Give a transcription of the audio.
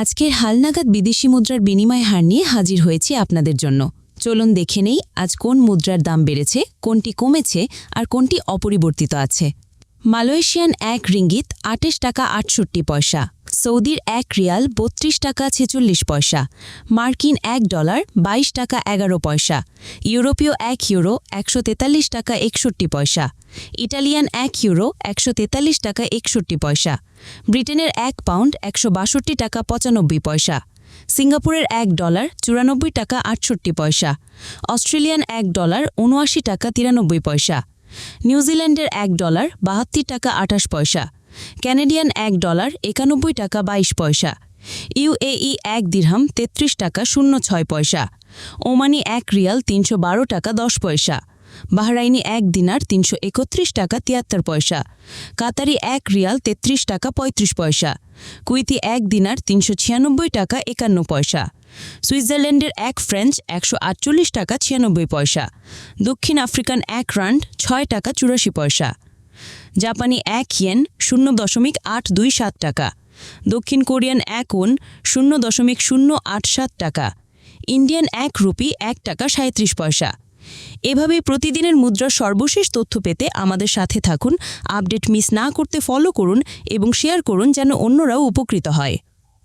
আজকের হালনাগাদ বিদেশি মুদ্রার বিনিময় হার নিয়ে হাজির হয়েছি আপনাদের জন্য। চলুন দেখে নেই আজ কোন মুদ্রার দাম বেড়েছে, কোনটি কমেছে আর কোনটি অপরিবর্তিত আছে। মালয়েশিয়ান এক রিঙ্গিত আটেশ টাকা আটষট্টি পয়সা। সৌদির এক রিয়াল বত্রিশ টাকা ছেচল্লিশ পয়সা, মার্কিন এক ডলার বাইশ টাকা এগারো পয়সা, ইউরোপীয় এক ইউরো একশো তেতাল্লিশ টাকা একষট্টি পয়সা, ইটালিয়ান এক ইউরো একশো তেতাল্লিশ টাকা একষট্টি পয়সা, ব্রিটেনের এক পাউন্ড একশো বাষট্টি টাকা পঁচানব্বই পয়সা, সিঙ্গাপুরের এক ডলার চুরানব্বই টাকা আটষট্টি পয়সা, অস্ট্রেলিয়ান এক ডলার উনআশি টাকা তিরানব্বই পয়সা, নিউজিল্যান্ডের এক ডলার বাহাত্তর টাকা আঠাশ পয়সা ক্যানাডিয়ান এক ডলার একানব্বই টাকা বাইশ পয়সা। ইউএই এক দিরহাম তেত্রিশ টাকা শূন্য ছয় পয়সা। ওমানি এক রিয়াল তিনশো বারো টাকা দশ পয়সা। বাহরাইনি এক দিনার তিনশো একত্রিশ টাকা তিয়াত্তর পয়সা। কাতারি এক রিয়াল তেত্রিশ টাকা পঁয়ত্রিশ পয়সা। কুইতি এক দিনার তিনশো ছিয়ানব্বই টাকা একান্ন পয়সা। সুইজারল্যান্ডের এক ফ্রেঞ্চ একশো আটচল্লিশ টাকা ছিয়ানব্বই পয়সা। দক্ষিণ আফ্রিকান এক রান্ড ছয় টাকা চুরাশি পয়সা। জাপানি এক ইয়েন শূন্য দশমিক আট দুই সাত টাকা। দক্ষিণ কোরিয়ান এক ওন শূন্য দশমিক শূন্য আট সাত টাকা। ইন্ডিয়ান এক রুপি এক টাকা সাঁত্রিশ পয়সা। এভাবে প্রতিদিনের মুদ্রার সর্বশেষ তথ্য পেতে আমাদের সাথে থাকুন, আপডেট মিস না করতে ফলো করুন এবং শেয়ার করুন যেন অন্যরাও উপকৃত হয়।